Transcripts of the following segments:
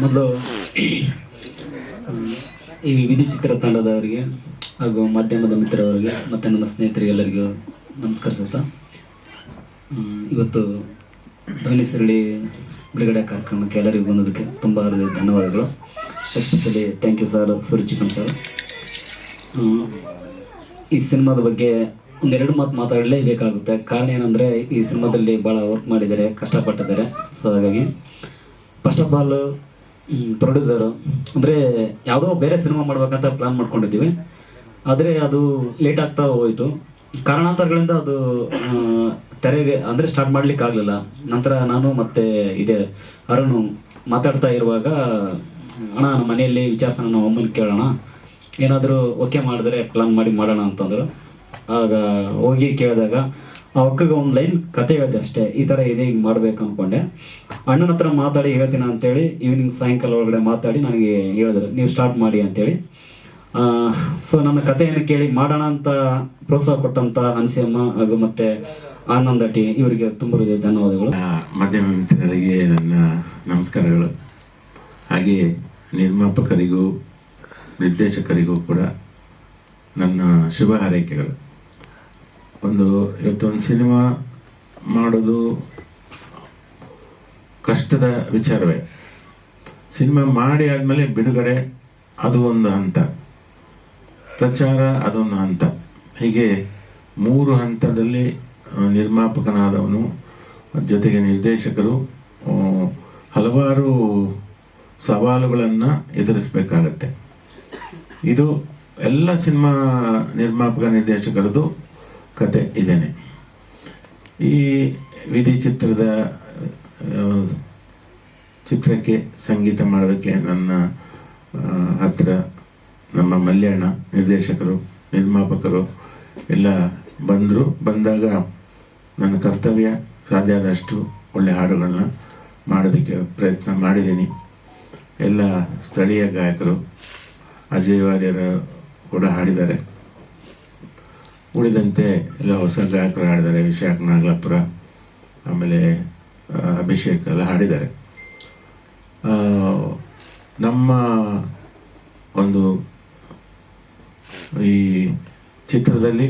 ಮೊದಲು ಈ ವಿಧಿ ಚಿತ್ರ ತಂಡದವರಿಗೆ ಹಾಗೂ ಮಾಧ್ಯಮದ ಮಿತ್ರರವರಿಗೆ ಮತ್ತು ನನ್ನ ಸ್ನೇಹಿತರಿಗೆಲ್ಲರಿಗೂ ನಮಸ್ಕರಿಸುತ್ತಾ ಇವತ್ತು ಧ್ವನಿ ಸರಳಿ ಬಿಡುಗಡೆ ಕಾರ್ಯಕ್ರಮಕ್ಕೆ ಎಲ್ಲರಿಗೂ ಬಂದದಕ್ಕೆ ತುಂಬ ಧನ್ಯವಾದಗಳು. Especially thank you sir Surya chicken sir ಈ ಸಿನಿಮಾದ ಬಗ್ಗೆ ಒಂದೆರಡು ಮಾತು ಮಾತಾಡಲೇಬೇಕಾಗುತ್ತೆ. ಕಾರಣ ಏನಂದರೆ, ಈ ಸಿನಿಮಾದಲ್ಲಿ ಭಾಳ ವರ್ಕ್ ಮಾಡಿದ್ದಾರೆ, ಕಷ್ಟಪಟ್ಟಿದ್ದಾರೆ. ಸೊ ಹಾಗಾಗಿ ಫಸ್ಟ್ ಆಫ್ ಆಲ್ ಪ್ರೊಡ್ಯೂಸರು ಅಂದರೆ ಯಾವುದೋ ಬೇರೆ ಸಿನಿಮಾ ಮಾಡ್ಬೇಕಂತ ಪ್ಲ್ಯಾನ್ ಮಾಡ್ಕೊಂಡಿದ್ದೀವಿ. ಆದರೆ ಅದು ಲೇಟ್ ಆಗ್ತಾ ಹೋಯಿತು. ಕಾರಣಾಂತರಗಳಿಂದ ಅದು ತೆರೆಗೆ ಅಂದರೆ ಸ್ಟಾರ್ಟ್ ಮಾಡ್ಲಿಕ್ಕೆ ಆಗಲಿಲ್ಲ. ನಂತರ ನಾನು ಮತ್ತೆ ಇದೆ ಅರುಣ್ ಮಾತಾಡ್ತಾ ಇರುವಾಗ, ಅಣ್ಣ, ನಮ್ಮ ಮನೆಯಲ್ಲಿ ವಿಚಾರಿಸೋಣ ನಾವು ಅಮ್ಮನ ಕೇಳೋಣ. ಏನಾದರೂ ಓಕೆ ಮಾಡಿದ್ರೆ ಪ್ಲಾನ್ ಮಾಡಿ ಮಾಡೋಣ ಅಂತಂದರು. ಆಗ ಹೋಗಿ ಕೇಳಿದಾಗ, ಆ ಅಕ್ಕಗೆ ಒಂದು ಲೈನ್ ಕತೆ ಹೇಳಿದೆ ಅಷ್ಟೇ, ಈ ಥರ ಇದೆ, ಹಿಂಗೆ ಮಾಡಬೇಕು ಅಂದ್ಕೊಂಡೆ ಅಣ್ಣನ ಹತ್ರ ಮಾತಾಡಿ ಹೇಳ್ತೀನಿ ಅಂತೇಳಿ ಈವ್ನಿಂಗ್ ಸಾಯಂಕಾಲ ಒಳಗಡೆ ಮಾತಾಡಿ ನನಗೆ ಹೇಳಿದ್ರು, ನೀವು ಸ್ಟಾರ್ಟ್ ಮಾಡಿ ಅಂತೇಳಿ. ಸೊ ನನ್ನ ಕಥೆಯನ್ನು ಕೇಳಿ, ಮಾಡೋಣ ಅಂತ ಪ್ರೋತ್ಸಾಹ ಕೊಟ್ಟಂತ ಹನ್ಸಿಯಮ್ಮ ಹಾಗೂ ಮತ್ತೆ ಆನಂದ ಟಿ ಇವರಿಗೆ ತುಂಬ ಧನ್ಯವಾದಗಳು. ಮಾಧ್ಯಮ ಮಿತ್ರರಿಗೆ ನನ್ನ ನಮಸ್ಕಾರಗಳು. ಹಾಗೆ ನಿರ್ಮಾಪಕರಿಗೂ, ನಿರ್ದೇಶಕರಿಗೂ ಕೂಡ ನನ್ನ ಶುಭ ಹಾರೈಕೆಗಳು. ಒಂದು ಇವತ್ತೊಂದು ಸಿನಿಮಾ ಮಾಡೋದು ಕಷ್ಟದ ವಿಚಾರವೇ. ಸಿನಿಮಾ ಮಾಡಿ ಆದಮೇಲೆ ಬಿಡುಗಡೆ ಅದು ಒಂದು ಹಂತ. ಪ್ರಚಾರ ಅದೊಂದು ಹಂತ. ಹೀಗೆ ಮೂರು ಹಂತದಲ್ಲಿ ನಿರ್ಮಾಪಕನಾದವನು, ಜೊತೆಗೆ ನಿರ್ದೇಶಕರು ಹಲವಾರು ಸವಾಲುಗಳನ್ನು ಎದುರಿಸಬೇಕಾಗತ್ತೆ. ಇದು ಎಲ್ಲ ಸಿನಿಮಾ ನಿರ್ಮಾಪಕ ನಿರ್ದೇಶಕರದು ಕತೆ ಇದೇನೆ ಈ ವಿಧಿ ಚಿತ್ರದ ಚಿತ್ರಕ್ಕೆ ಸಂಗೀತ ಮಾಡೋದಕ್ಕೆ ನನ್ನ ಹತ್ತಿರ ನಮ್ಮ ಮಲ್ಯಾಣ ನಿರ್ದೇಶಕರು, ನಿರ್ಮಾಪಕರು ಎಲ್ಲ ಬಂದರು. ಬಂದಾಗ ನನ್ನ ಕರ್ತವ್ಯ ಸಾಧ್ಯ ಆದಷ್ಟು ಒಳ್ಳೆ ಹಾಡುಗಳನ್ನ ಮಾಡೋದಕ್ಕೆ ಪ್ರಯತ್ನ ಮಾಡಿದ್ದೀನಿ. ಎಲ್ಲ ಸ್ಥಳೀಯ ಗಾಯಕರು, ಅಜಯ್ ವಾರ್ಯರು ಕೂಡ ಹಾಡಿದ್ದಾರೆ. ಉಳಿದಂತೆ ಎಲ್ಲ ಹೊಸ ಗಾಯಕರು ಹಾಡಿದ್ದಾರೆ ವಿಶಾಖ ನಾಗಲಾಪುರ ಆಮೇಲೆ ಅಭಿಷೇಕ್ ಎಲ್ಲ ಹಾಡಿದ್ದಾರೆ. ನಮ್ಮ ಒಂದು ಈ ಚಿತ್ರದಲ್ಲಿ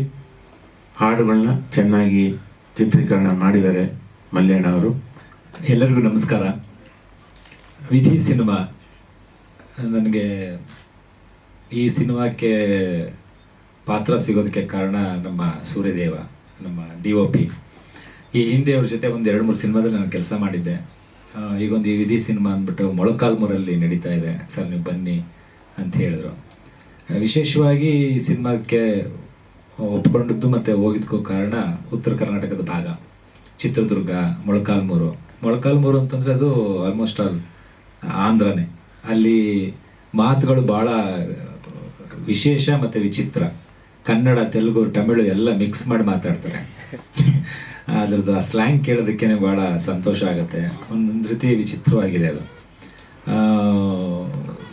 ಹಾಡುಗಳನ್ನ ಚೆನ್ನಾಗಿ ಚಿತ್ರೀಕರಣ ಮಾಡಿದ್ದಾರೆ ಮಲ್ಯಾಣ ಅವರು. ಎಲ್ಲರಿಗೂ ನಮಸ್ಕಾರ. ವಿಧಿ ಸಿನಿಮಾ, ನನಗೆ ಈ ಸಿನಿಮಾಕ್ಕೆ ಪಾತ್ರ ಸಿಗೋದಕ್ಕೆ ಕಾರಣ ನಮ್ಮ ಸೂರ್ಯದೇವ, ನಮ್ಮ ಡಿ ಒ ಪಿ. ಈ ಹಿಂದೆ ಅವ್ರ ಜೊತೆ ಒಂದು ಎರಡು ಮೂರು ಸಿನಿಮಾದಲ್ಲಿ ನಾನು ಕೆಲಸ ಮಾಡಿದ್ದೆ. ಈಗೊಂದು ಈ ವಿಧಿ ಸಿನಿಮಾ ಅಂದ್ಬಿಟ್ಟು ಮೊಳಕಾಲ್ಮೂರಲ್ಲಿ ನಡೀತಾ ಇದೆ. ಸರ್, ನೀವು ಬನ್ನಿ ಅಂತ ಹೇಳಿದ್ರು. ವಿಶೇಷವಾಗಿ ಈ ಸಿನಿಮಾಕ್ಕೆ ಒಪ್ಕೊಂಡಿದ್ದು ಮತ್ತು ಹೋಗಿದ್ದಕ್ಕೂ ಕಾರಣ ಉತ್ತರ ಕರ್ನಾಟಕದ ಭಾಗ, ಚಿತ್ರದುರ್ಗ ಮೊಳಕಾಲ್ಮೂರು ಮೊಳಕಾಲ್ಮೂರು ಅಂತಂದರೆ ಅದು ಆಲ್ಮೋಸ್ಟ್ ಆಲ್ ಆಂಧ್ರನೇ. ಅಲ್ಲಿ ಮಾತುಗಳು ಭಾಳ ವಿಶೇಷ ಮತ್ತು ವಿಚಿತ್ರ. ಕನ್ನಡ, ತೆಲುಗು, ತಮಿಳು ಎಲ್ಲ ಮಿಕ್ಸ್ ಮಾಡಿ ಮಾತಾಡ್ತಾರೆ. ಅದ್ರದ್ದು ಆ ಸ್ಲ್ಯಾಂಗ್ ಕೇಳೋದಕ್ಕೆ ಭಾಳ ಸಂತೋಷ ಆಗುತ್ತೆ. ಒಂದೊಂದು ರೀತಿ ವಿಚಿತ್ರವಾಗಿದೆ ಅದು.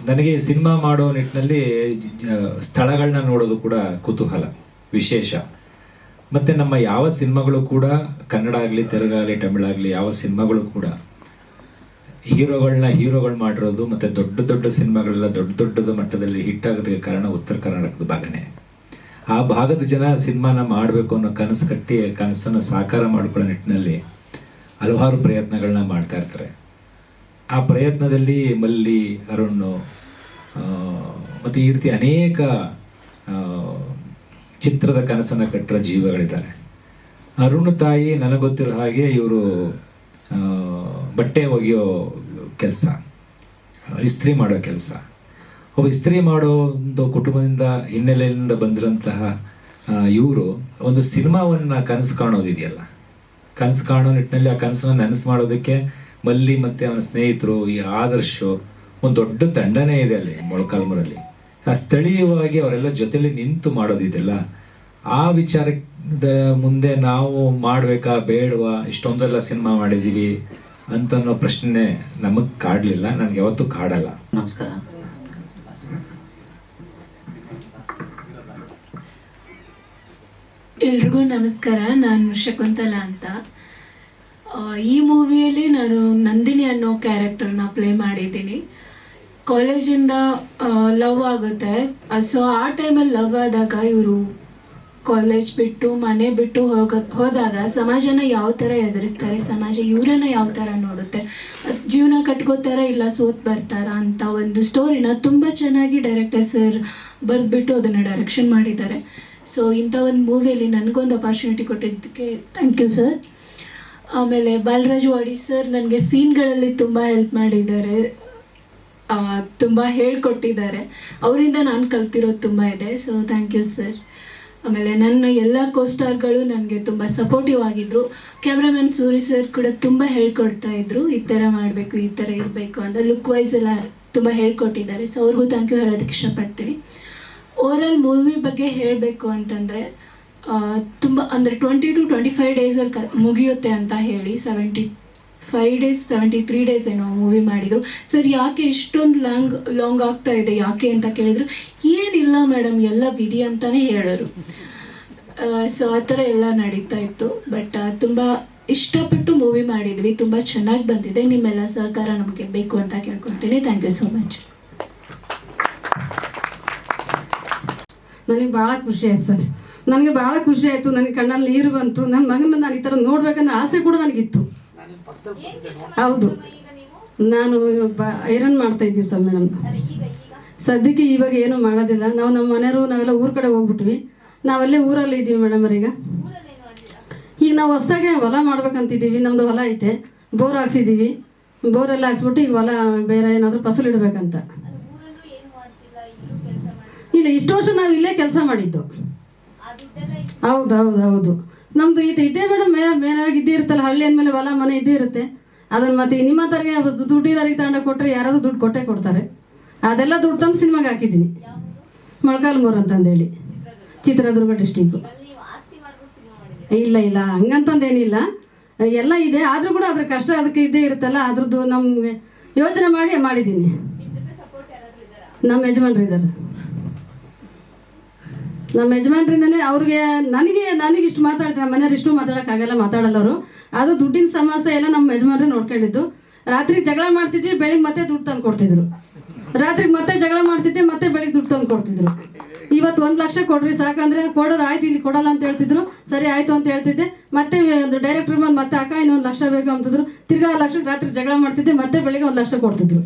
ನನಗೆ ಸಿನಿಮಾ ಮಾಡೋ ನಿಟ್ಟಿನಲ್ಲಿ ಸ್ಥಳಗಳನ್ನ ನೋಡೋದು ಕೂಡ ಕುತೂಹಲ, ವಿಶೇಷ. ಮತ್ತು ನಮ್ಮ ಯಾವ ಸಿನಿಮಾಗಳು ಕೂಡ, ಕನ್ನಡ ಆಗಲಿ ತೆಲುಗಾಗಲಿ ತಮಿಳಾಗಲಿ ಯಾವ ಸಿನಿಮಾಗಳು ಕೂಡ ಹೀರೋಗಳನ್ನ ಹೀರೋಗಳು ಮಾಡಿರೋದು ಮತ್ತು ದೊಡ್ಡ ದೊಡ್ಡ ಸಿನಿಮಾಗಳೆಲ್ಲ ದೊಡ್ಡ ದೊಡ್ಡದ ಮಟ್ಟದಲ್ಲಿ ಹಿಟ್ ಆಗೋದಕ್ಕೆ ಕಾರಣ ಉತ್ತರ ಕರ್ನಾಟಕದ ಭಾಗನೇ. ಆ ಭಾಗದ ಜನ ಸಿನಿಮಾನ ಮಾಡಬೇಕು ಅನ್ನೋ ಕನಸು ಕಟ್ಟಿ ಕನಸನ್ನು ಸಾಕಾರ ಮಾಡ್ಕೊಳ್ಳೋ ನಿಟ್ಟಿನಲ್ಲಿ ಹಲವಾರು ಪ್ರಯತ್ನಗಳನ್ನ ಮಾಡ್ತಾ ಇರ್ತಾರೆ. ಆ ಪ್ರಯತ್ನದಲ್ಲಿ ಮಲ್ಲಿ, ಅರುಣ್ ಮತ್ತು ಈ ರೀತಿ ಅನೇಕ ಚಿತ್ರದ ಕನಸನ್ನು ಕಟ್ಟಿರೋ ಜೀವಗಳಿದ್ದಾರೆ. ಅರುಣ್ ತಾಯಿ ನನಗೆ ಗೊತ್ತಿರೋ ಹಾಗೆ ಇವರು ಬಟ್ಟೆ ಒಗೆಯೋ ಕೆಲಸ, ಇಸ್ತ್ರಿ ಮಾಡೋ ಕೆಲಸ. ಒಬ್ಬ ಇಸ್ತ್ರಿ ಮಾಡೋ ಒಂದು ಕುಟುಂಬದಿಂದ ಹಿನ್ನೆಲೆಯಿಂದ ಬಂದಿರೋಂತಹ ಇವರು ಒಂದು ಸಿನಿಮಾವನ್ನು ಕನಸು ಕಾಣೋದಿದೆಯಲ್ಲ ಕನಸು ಕಾಣೋ ನಿಟ್ಟಿನಲ್ಲಿ ಆ ಕನಸನ್ನ ನನಸು ಮಾಡೋದಕ್ಕೆ ಮಲ್ಲಿ ಮತ್ತು ಅವನ ಸ್ನೇಹಿತರು, ಈ ಆದರ್ಶು, ಒಂದು ದೊಡ್ಡ ತಂಡನೇ ಇದೆ ಅಲ್ಲಿ ಮೊಳಕಾಲ್ಮೂರಲ್ಲಿ. ಆ ಸ್ಥಳೀಯವಾಗಿ ಅವರೆಲ್ಲ ಜೊತೆಲಿ ನಿಂತು ಮಾಡೋದಿದೆಯಲ್ಲ ಆ ವಿಚಾರದ ಮುಂದೆ ನಾವು ಮಾಡಬೇಕಾ, ಬೇಡವಾ, ಇಷ್ಟೊಂದೆಲ್ಲ ಸಿನಿಮಾ ಮಾಡಿದ್ದೀವಿ ಅಂತ ಅನ್ನೋ ಪ್ರಶ್ನೆ ನಮಗೆ ಕಾಡಲಿಲ್ಲ, ನನಗೆ ಯಾವತ್ತೂ ಕಾಡಲ್ಲ. ನಮಸ್ಕಾರ. ಎಲ್ರಿಗೂ ನಮಸ್ಕಾರ, ನಾನು ಶಕುಂತಲಾ ಅಂತ. ಈ ಮೂವಿಯಲ್ಲಿ ನಾನು ನಂದಿನಿ ಅನ್ನೋ ಕ್ಯಾರೆಕ್ಟರ್ನ ಪ್ಲೇ ಮಾಡಿದ್ದೀನಿ. ಕಾಲೇಜಿಂದ ಲವ್ ಆಗುತ್ತೆ. ಸೊ, ಆ ಟೈಮಲ್ಲಿ ಲವ್ ಆದಾಗ ಇವರು ಕಾಲೇಜ್ ಬಿಟ್ಟು, ಮನೆ ಬಿಟ್ಟು ಹೋಗ, ಹೋದಾಗ ಸಮಾಜನ ಯಾವ ಥರ ಎದುರಿಸ್ತಾರೆ, ಸಮಾಜ ಇವರನ್ನ ಯಾವ ಥರ ನೋಡುತ್ತೆ ಜೀವನ ಕಟ್ಕೋತಾರ ಇಲ್ಲ ಸೋತ್ ಬರ್ತಾರ ಅಂತ ಒಂದು ಸ್ಟೋರಿನ ತುಂಬ ಚೆನ್ನಾಗಿ ಡೈರೆಕ್ಟರ್ ಸರ್ ಬರೆದ್ಬಿಟ್ಟು ಅದನ್ನು ಡೈರೆಕ್ಷನ್ ಮಾಡಿದ್ದಾರೆ. ಸೊ ಇಂಥ ಒಂದು ಮೂವಿಯಲ್ಲಿ ನನಗೊಂದು ಅಪಾರ್ಚುನಿಟಿ ಕೊಟ್ಟಿದ್ದಕ್ಕೆ ಥ್ಯಾಂಕ್ ಯು ಸರ್ ಆಮೇಲೆ ಬಾಲರಾಜ್ ವಾಡಿ ಸರ್ ನನಗೆ ಸೀನ್ಗಳಲ್ಲಿ ತುಂಬ ಹೆಲ್ಪ್ ಮಾಡಿದ್ದಾರೆ. ತುಂಬ ಹೇಳ್ಕೊಟ್ಟಿದ್ದಾರೆ. ಅವರಿಂದ ನಾನು ಕಲ್ತಿರೋದು ತುಂಬ ಇದೆ. ಸೊ ಥ್ಯಾಂಕ್ ಯು ಸರ್ ಆಮೇಲೆ ನನ್ನ ಎಲ್ಲ ಕೋಸ್ಟಾರ್ಗಳು ನನಗೆ ತುಂಬ ಸಪೋರ್ಟಿವ್ ಆಗಿದ್ದರು ಕ್ಯಾಮ್ರಾಮನ್ ಸೂರಿ ಸರ್ ಕೂಡ ತುಂಬ ಹೇಳ್ಕೊಡ್ತಾ ಇದ್ರು. ಈ ಥರ ಮಾಡಬೇಕು, ಈ ಥರ ಇರಬೇಕು ಅಂತ ಲುಕ್ ವೈಸ್ ಎಲ್ಲ ತುಂಬ ಹೇಳ್ಕೊಟ್ಟಿದ್ದಾರೆ. ಸೊ ಅವ್ರಿಗೂ ಥ್ಯಾಂಕ್ ಯು ಹೇಳೋದಕ್ಕೆ ಇಷ್ಟಪಡ್ತೀನಿ. ಓವರಾಲ್ ಮೂವಿ ಬಗ್ಗೆ ಹೇಳಬೇಕು ಅಂತಂದರೆ ತುಂಬ ಅಂದರೆ ಟ್ವೆಂಟಿ ಟು ಟ್ವೆಂಟಿ ಫೈವ್ ಡೇಸಲ್ಲಿ ಕ, ಮುಗಿಯುತ್ತೆ ಅಂತ ಹೇಳಿ seventy five days seventy three days ಏನೋ ಮೂವಿ ಮಾಡಿದರು. ಸರ್, ಯಾಕೆ ಇಷ್ಟೊಂದು ಲಾಂಗ್ ಲಾಂಗ್ ಆಗ್ತಾ ಇದೆ, ಯಾಕೆ ಅಂತ ಕೇಳಿದ್ರು, ಏನಿಲ್ಲ ಮೇಡಮ್, ಎಲ್ಲ ವಿಧಿ ಅಂತಲೇ ಹೇಳೋರು. ಸೊ ಆ ಥರ ಎಲ್ಲ ನಡೀತಾ ಇತ್ತು. ಬಟ್ ತುಂಬ ಇಷ್ಟಪಟ್ಟು ಮೂವಿ ಮಾಡಿದ್ವಿ, ತುಂಬ ಚೆನ್ನಾಗಿ ಬಂದಿದೆ, ನಿಮ್ಮೆಲ್ಲ ಸಹಕಾರ ನಮಗೆ ಬೇಕು ಅಂತ ಕೇಳ್ಕೊತೀನಿ ಥ್ಯಾಂಕ್ ಯು ಸೋ ಮಚ್ ನನಗೆ ಭಾಳ ಖುಷಿ ಆಯ್ತು ಸರ್. ನನಗೆ ಭಾಳ ಖುಷಿ ಆಯಿತು ನನಗೆ ಕಣ್ಣಲ್ಲಿ ನೀರು ಬಂತು ನನ್ನ ಮಗನ ನಾನು ಈ ಥರ ನೋಡ್ಬೇಕನ್ನೋ ಆಸೆ ಕೂಡ ನನಗಿತ್ತು. ಹೌದು. ನಾನು ಐರನ್ ಮಾಡ್ತಾ ಇದ್ದೀವಿ ಸರ್ ಮೇಡಮ್ ಸದ್ಯಕ್ಕೆ ಇವಾಗ ಏನು ಮಾಡೋದಿಲ್ಲ. ನಾವು ನಮ್ಮ ಮನೆಯವರು, ನಾವೆಲ್ಲ ಊರ ಕಡೆ ಹೋಗ್ಬಿಟ್ವಿ. ನಾವಲ್ಲೇ ಊರಲ್ಲಿ ಇದ್ದೀವಿ ಮೇಡಮ್ ಈಗ ಈಗ ನಾವು ಹೊಸ್ದಾಗೆ ಹೊಲ ಮಾಡ್ಬೇಕಂತಿದ್ದೀವಿ. ನಮ್ಮದು ಹೊಲ ಐತೆ. ಬೋರ್ ಹಾಕ್ಸಿದ್ದೀವಿ. ಬೋರೆಲ್ಲ ಹಾಕ್ಸ್ಬಿಟ್ಟು ಈಗ ಹೊಲ ಬೇರೆ ಏನಾದರೂ ಫಸಲು ಇಡಬೇಕಂತ. ಇಲ್ಲ, ಇಷ್ಟು ವರ್ಷ ನಾವು ಇಲ್ಲೇ ಕೆಲಸ ಮಾಡಿದ್ದು. ಹೌದು ಹೌದು ಹೌದು ನಮ್ದು ಇದು ಇದ್ದೇ ಮೇಡಮ್ ಮೇ ಮೇನಾಗಿ ಇದ್ದೇ ಇರುತ್ತಲ್ಲ, ಹಳ್ಳಿ ಅಂದಮೇಲೆ ಹೊಲ, ಮನೆ ಇದ್ದೇ ಇರುತ್ತೆ. ಅದನ್ನ ಮತ್ತೆ ನಿಮ್ಮ ದುಡ್ಡಿ ದುಡ್ಡಿರೋರಿಗೆ ತಾಂಡ ಕೊಟ್ಟರೆ ಯಾರಾದ್ರೂ ದುಡ್ಡು ಕೊಟ್ಟೇ ಕೊಡ್ತಾರೆ. ಅದೆಲ್ಲ ದುಡ್ಡು ತಂದು ಸಿನಿಮಾಗೆ ಹಾಕಿದ್ದೀನಿ. ಮೊಳಕಾಲ್ಮೂರು ಅಂತಂದೇಳಿ. ಚಿತ್ರದುರ್ಗ ಡಿಸ್ಟಿಕ್ಕು. ಇಲ್ಲ ಇಲ್ಲ, ಹಂಗಂತಂದೇನಿಲ್ಲ. ಎಲ್ಲ ಇದೆ, ಆದರೂ ಕೂಡ ಅದ್ರ ಕಷ್ಟ ಅದಕ್ಕೆ ಇದ್ದೇ ಇರುತ್ತಲ್ಲ, ಅದ್ರದ್ದು ನಮಗೆ ಯೋಚನೆ ಮಾಡಿ ಮಾಡಿದ್ದೀನಿ. ನಮ್ಮ ಯಜಮಾನ್ರು ಇದ್ದಾರೆ. ನಮ್ಮ ಯಜಮಾನ್ರಿಂದಲೇ ಅವ್ರಿಗೆ ನನಗೆ ನನಗೆ ಇಷ್ಟು ನಮ್ಮ ಮನೆಯವ್ರು ಇಷ್ಟು ಮಾತಾಡೋಕ್ಕಾಗಲ್ಲ, ಮಾತಾಡಲ್ಲ ಅವರು. ಅದು ದುಡ್ಡಿನ ಸಮಸ್ಯೆ ಎಲ್ಲ ನಮ್ಮ ಯಜಮಾನ್ರು ನೋಡ್ಕೊಂಡಿದ್ದು. ರಾತ್ರಿ ಜಗಳ ಮಾಡ್ತಿದ್ವಿ, ಬೆಳಿಗ್ಗೆ ಮತ್ತೆ ದುಡ್ಡು ತಂದು ಕೊಡ್ತಿದ್ರು. ರಾತ್ರಿ ಮತ್ತೆ ಜಗಳ ಮಾಡ್ತಿದ್ದೆ, ಮತ್ತೆ ಬೆಳಿಗ್ಗೆ ದುಡ್ಡು ತಂದು ಕೊಡ್ತಿದ್ರು. ಇವತ್ತು ಒಂದು ಲಕ್ಷ ಕೊಡ್ರಿ, ಸಾಕಂದ್ರೆ ಕೊಡೋರು ಆಯ್ತು, ಇಲ್ಲಿ ಕೊಡಲ್ಲ ಅಂತ ಹೇಳ್ತಿದ್ರು. ಸರಿ, ಆಯ್ತು ಅಂತ ಹೇಳ್ತಿದ್ದೆ. ಮತ್ತೆ ಡೈರೆಕ್ಟರ್ ಬಂದು ಮತ್ತೆ, ಅಕ್ಕ, ಇನ್ನೊಂದು ಲಕ್ಷ ಬೇಕು ಅಂತಿದ್ರು. ತಿರ್ಗಾ ಲಕ್ಷ ರಾತ್ರಿ ಜಗಳ ಮಾಡ್ತಿದ್ದೆ, ಮತ್ತೆ ಬೆಳಿಗ್ಗೆ ಒಂದು ಲಕ್ಷ ಕೊಡ್ತಿದ್ರು.